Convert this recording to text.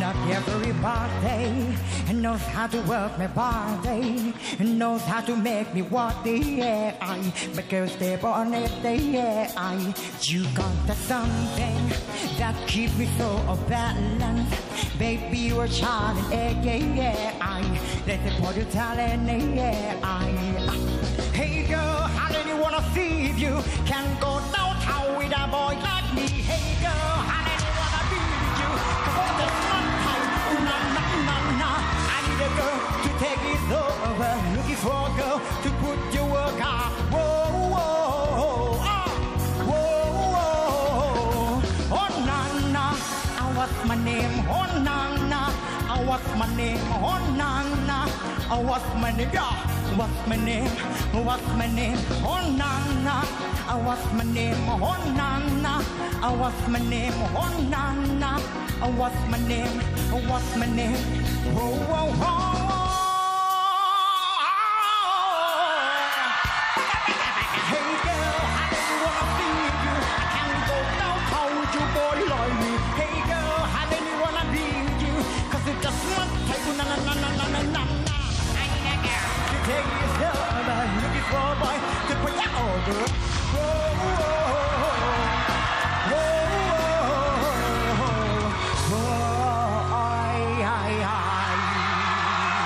Not everybody knows how to work my body, knows how to make me what the, yeah, I, because they're born it, they yeah, I. You got the something that keeps me so balanced. Baby, you're a child, yeah, yeah, yeah. I, let the body talent, yeah, I. Hey girl, I really wanna see if you can go to take it over, looking for a girl to put your work out. Whoa, whoa, ah, whoa, whoa. Oh na na, ah, what's my name? Oh na na, ah, what's my name? Oh na na, ah, what's my name? Yeah. What's my name? What's my name? Oh na na. Uh, what's my name? Oh na na. Uh, what's my name? Oh na na. What's my name? What's my name? Oh oh oh. Girl to take yourself. I'm looking for a boy to put you over. Whoa, whoa.